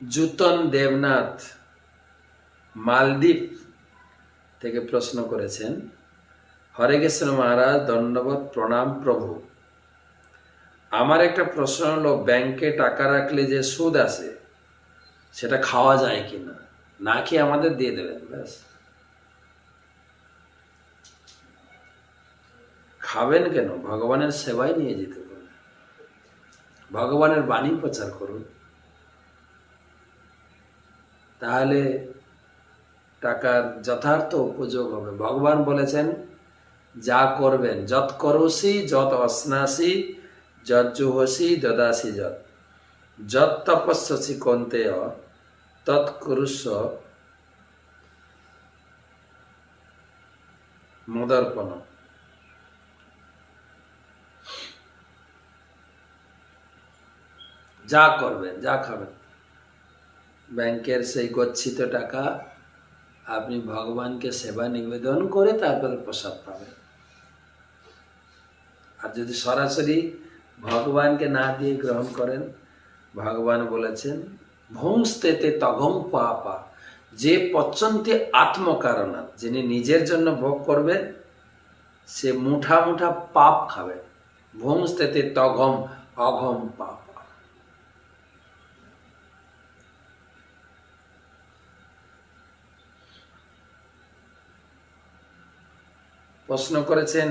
জুতন দেবনাথ মালদ্বীপ থেকে প্রশ্ন করেছেন, হরে কৃষ্ণ মহারাজ দণ্ডবোধ প্রণাম প্রভু। আমার একটা প্রশ্ন হলো, ব্যাংকে টাকা রাখলে যে সুদ আছে, সেটা খাওয়া যায় কিনা না? খেয়ে আমাদের দিয়ে দেবেন, ব্যাস? খাবেন কেন? ভগবানের সেবায় নিয়ে যেতে পারবেন ভগবানের বাণী প্রচার করুন। তাহলে টাকার যথার্থ উপযোগ হবে। ভগবান বলেছেন, যা করবেন যত করসি যত অশ্নাসি যত জুহসি, দদাসি যত যত তপস্যসি তৎ কুরুষ মদর্পণ। যা করবেন, যা খাবেন। ব্যাংকের সেই গচ্ছিত টাকা আপনি ভগবানকে সেবা নিবেদন করে তারপরে প্রসাদ পাবেন। আর যদি সরাসরি ভগবানকে না দিয়ে গ্রহণ করেন, ভগবান বলেছেন ভোংস্তেতে তগম পাপা, যে পচন্তি আত্মকারণা, যিনি নিজের জন্য ভোগ করবে সে মুঠা মুঠা পাপ খাবে। ভোংস্তেতে তগম অঘম পাপা। প্রশ্ন করেছেন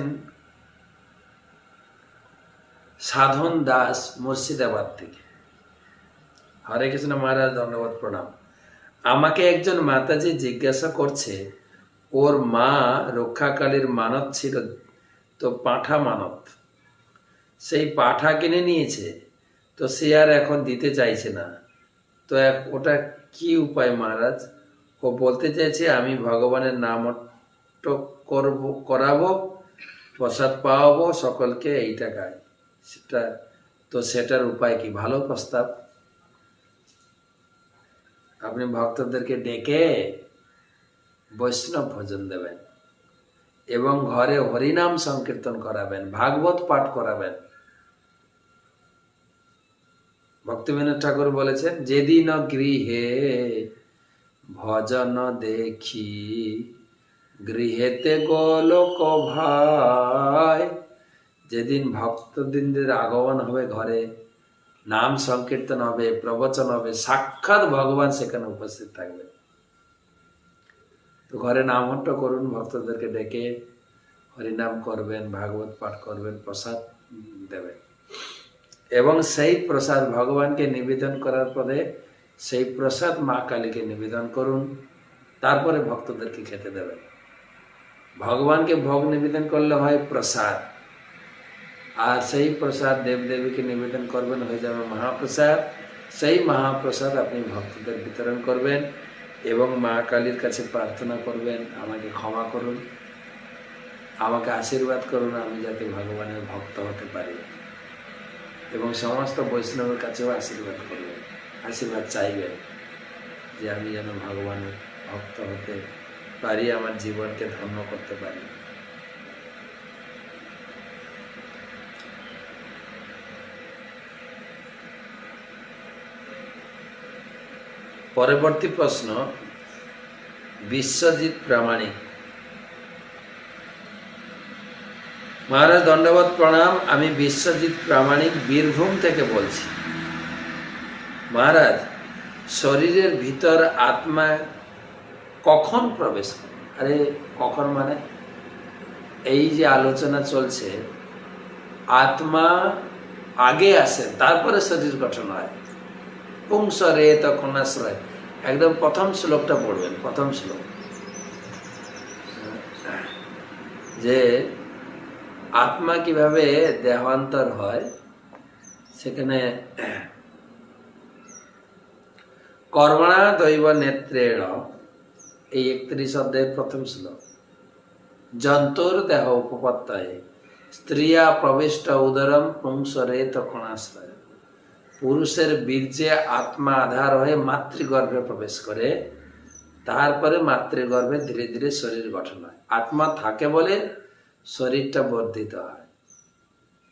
সাধন দাস মুর্শিদাবাদ থেকে। হরে কৃষ্ণ মহারাজ, ধন্যবাদ, প্রণাম। আমাকে একজন মাতাজি জিজ্ঞাসা করছে, ওর মা রক্ষাকালীর মানত ছিল তো পাঁঠা মানত। সেই পাঁঠা কিনে নিয়েছে, তো সে আর এখন দিতে চাইছে না। তো এক, ওটা কি উপায় মহারাজ? ও বলতে চাইছে, আমি ভগবানের নাম করব, করাবো, প্রসাদ পাওয়াবো, সকলকে এই টাকায় সেটা, তো সেটার উপায় কি? ভালো প্রস্তাব। আপনি ভক্তদেরকে ডেকে বৈষ্ণব ভোজন দেবেন এবং ঘরে হরিনাম সংকীর্তন করাবেন, ভাগবত পাঠ করাবেন। ভক্তিবিনোদ ঠাকুর বলেছেন, যেদিন গৃহে ভজন দেখি গৃহেতে গোলক ভাই। যেদিন ভক্তদিনদের আগমন হবে ঘরে, নাম সংকীর্তন হবে, প্রবচন হবে, সাক্ষাৎ ভগবান সেখানে উপস্থিত থাকবে। তো ঘরে নামহট্ট করুন, ভক্তদেরকে ডেকে হরিনাম করবেন, ভাগবত পাঠ করবেন, প্রসাদ দেবেন। এবং সেই প্রসাদ ভগবানকে নিবেদন করার পরে সেই প্রসাদ মা কালীকে নিবেদন করুন, তারপরে ভক্তদেরকে খেতে দেবেন। ভগবানকে ভোগ নিবেদন করলে হয় প্রসাদ। আর সেই প্রসাদ দেবদেবীকে নিবেদন করবেন, হয়ে যাবে মহাপ্রসাদ। সেই মহাপ্রসাদ আপনি ভক্তদের বিতরণ করবেন এবং মা কালীর কাছে প্রার্থনা করবেন, আমাকে ক্ষমা করুন, আমাকে আশীর্বাদ করুন, আমি যাতে ভগবানের ভক্ত হতে পারি। এবং সমস্ত বৈষ্ণবের কাছেও আশীর্বাদ করবেন, আশীর্বাদ চাইবেন যে আমি যেন ভগবানের ভক্ত হতে পারি, আমার জীবনকে ধন্য করতে পারি। পরবর্তী প্রশ্ন, বিশ্বজিৎ প্রামাণিক। মহারাজ দণ্ডবত প্রণাম, আমি বিশ্বজিৎ প্রামাণিক বীরভূম থেকে বলছি। মহারাজ, শরীরের ভিতর আত্মা কখন প্রবেশ করে? আরে, কখন মানে? এই যে আলোচনা চলছে, আত্মা আগে আসে, তারপরে শরীর গঠন হয়। পুংসরে তখন আশ্রয় একদম প্রথম শ্লোকটা পড়বেন, প্রথম শ্লোক। যে আত্মা কীভাবে দেহান্তর হয়, সেখানে কর্মণা দৈব নেত্রেণ এই একত্রিশ অধ্যায়ের প্রথম শ্লোক। জন্তুর দেহ উপপত্তায়, স্ত্রিয়া প্রবিষ্ট উদরম পুংসরে তখন আশ্রয় পুরুষের বীর্যে আত্মা আধার হয়ে মাতৃগর্ভে প্রবেশ করে, তারপরে মাতৃগর্ভে ধীরে ধীরে শরীর গঠন হয়। আত্মা থাকে বলে শরীরটা বর্ধিত হয়।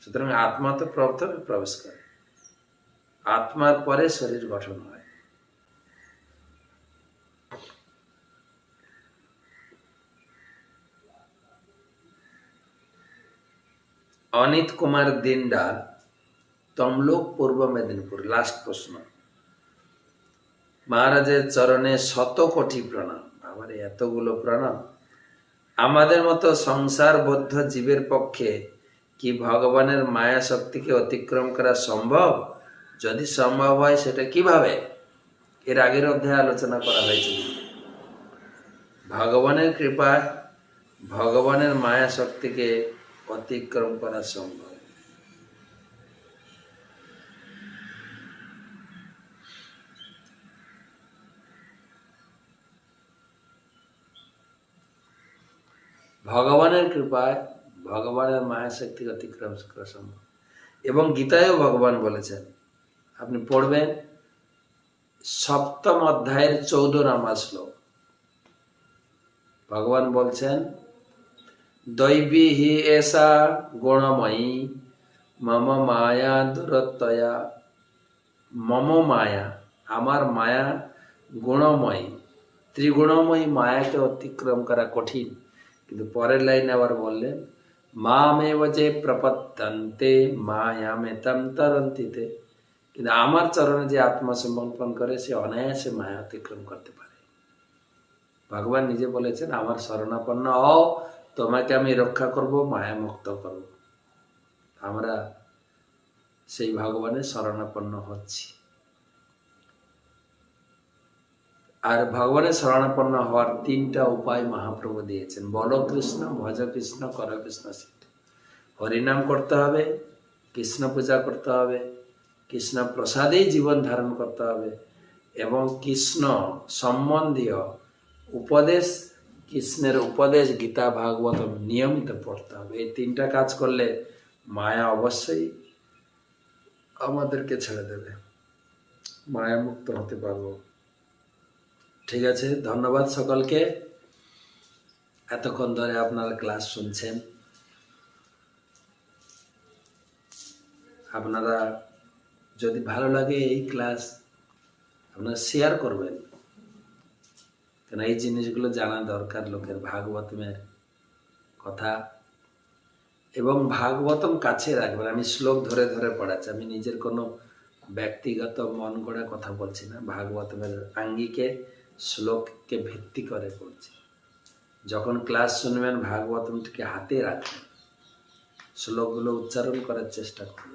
সুতরাং আত্মা তো প্রথমে প্রবেশ করে। আত্মার পরে শরীর গঠন হয়। অনিত কুমার দিন্ডাল তমলোক পূর্ব মেদিনীপুর লাস্ট প্রশ্ন। মহারাজের চরণে শত কোটি প্রণাম। আমার এতগুলো প্রণাম। আমাদের মতো সংসার সংসারবদ্ধ জীবের পক্ষে কি ভগবানের মায়া শক্তিকে অতিক্রম করা সম্ভব? যদি সম্ভব হয়, সেটা কীভাবে? এর আগের অধ্যায়ে আলোচনা করা হয়েছিল ভগবানের কৃপায়, ভগবানের মায়া শক্তিকে অতিক্রম করা সম্ভব। ভগবানের কৃপায় ভগবানের মায়া শক্তি অতিক্রম করা সম্ভব। এবং গীতায়ও ভগবান বলেছেন, আপনি পড়বেন সপ্তম অধ্যায়ের চৌদ্দ নাম্বার শ্লোক। ভগবান বলছেন দৈবী এসা গুণময়ী মম মায়া দূরত্বয়া মম মায়া আমার মায়া গুণময়ী। ত্রিগুণময়ী মায়াকে অতিক্রম করা কঠিন। কিন্তু পরের লাইনে আবার বললেন, মামেব যে প্রপত্তন্তে, মায়ামে তম তরন্তিতে। কিন্তু আমার চরণে যে আত্মসমর্পণ করে, সে অনায়াসে মায়া অতিক্রম করতে পারে। ভগবান নিজে বলেছেন, আমার শরণাপন্ন হও তোমাকে আমি রক্ষা করব মায়া মুক্ত করব। আমরা সেই ভগবানের শরণাপন্ন হচ্ছি। আর ভগবানের শরণাপন্ন হওয়ার তিনটা উপায় মহাপ্রভু দিয়েছেন। বল কৃষ্ণ, ভজ কৃষ্ণ, কর কৃষ্ণ হরিনাম করতে হবে, কৃষ্ণ পূজা করতে হবে, কৃষ্ণ প্রসাদেই জীবন ধারণ করতে হবে এবং কৃষ্ণ সম্বন্ধীয় উপদেশ কৃষ্ণের উপদেশ গীতা ভাগবত নিয়মিত পড়তে হবে। এই তিনটা কাজ করলে মায়া অবশ্যই আমাদেরকে ছেড়ে দেবে। মায়া মুক্ত হতে পারব। ঠিক আছে, ধন্যবাদ সকলকে। এতক্ষণ ধরে আপনার ক্লাস শুনছেন। আপনারা যদি ভালো লাগে এই ক্লাস আপনারা শেয়ার করবেন। কেন এই জিনিসগুলো জানা দরকার লোকের? ভাগবতমের কথা। এবং ভাগবতম কাছে রাখবেন। আমি শ্লোক ধরে ধরে পড়াচ্ছি। আমি নিজের কোনো ব্যক্তিগত মন গড়া কথা বলছি না। ভাগবতমের আঙ্গিকে, শ্লোককে ভিত্তি করে পড়ছি। যখন ক্লাস শুনবেন, ভাগবতমটিকে হাতে রাখবেন। শ্লোকগুলো উচ্চারণ করার চেষ্টা করবেন।